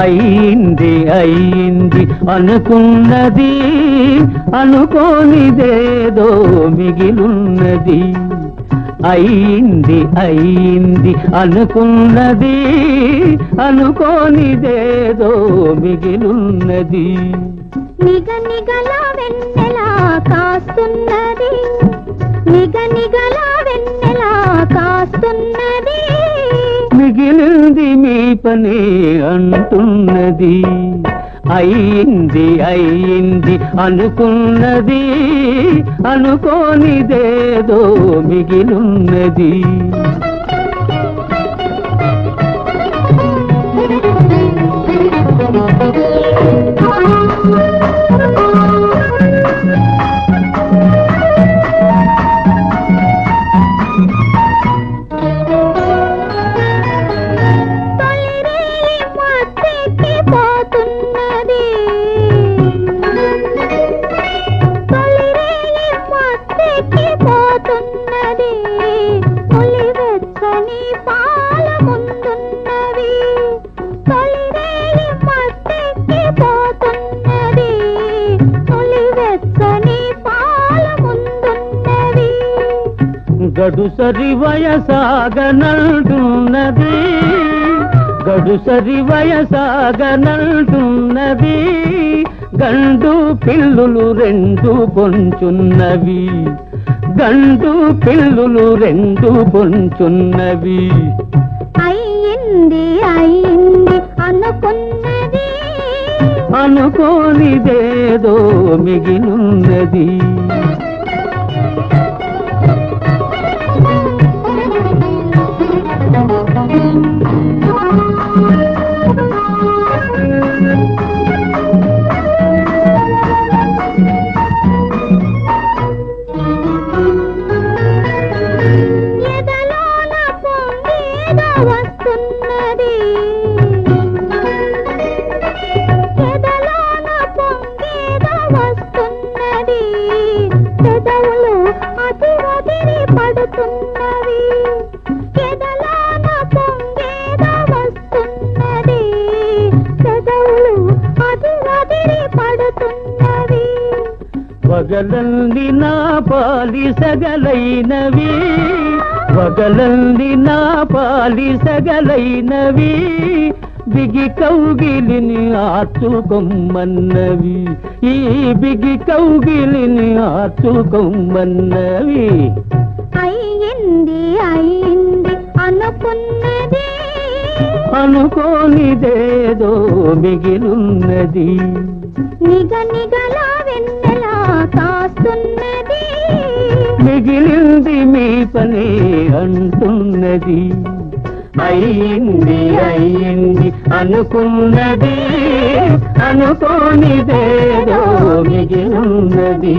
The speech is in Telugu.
అయింది అయింది అనుకున్నది అనుకోనిదేదో మిగిలున్నది. అయింది అయింది. అనుకున్నది అనుకోనిదేదో మిగిలున్నది. నిగ నిగల వెన్నెలా కాస్తున్నది? నిగ నిగల వెన్నెలా కాస్తున్నది? మిగిలింది మీ పని అంటున్నది. అయింది అయింది అనుకున్నది అనుకోనిదేదో మిగిలున్నది. గడుసరి వయసాగనంటున్నది గడుసరి వయసాగనంటున్నది గండు పిల్లులు రెండు పొంచున్నవి. గండు పిల్లులు రెండు పొంచున్నవి. అయ్యింది అయ్యింది అనుకున్నది. అనుకోనిదేదో మిగిలున్నది వగలంది నా పాలి సగలైనవి వగలంది నా పాలి సగలైనవి బిగి కౌగిలిని ఆచుకొమ్మన్నవి ఈ బిగి కౌగిలిని ఆచుకొమ్మన్నవి అయ్యింది అయ్యింది అనుకున్నది. అనుకోనిదేదో మిగిలున్నది. నిగ నిగల మిగిలింది మీ పని అంటున్నది. అయ్యింది అయ్యింది అనుకున్నది. అనుకోనిదేదో మిగిలిన్నది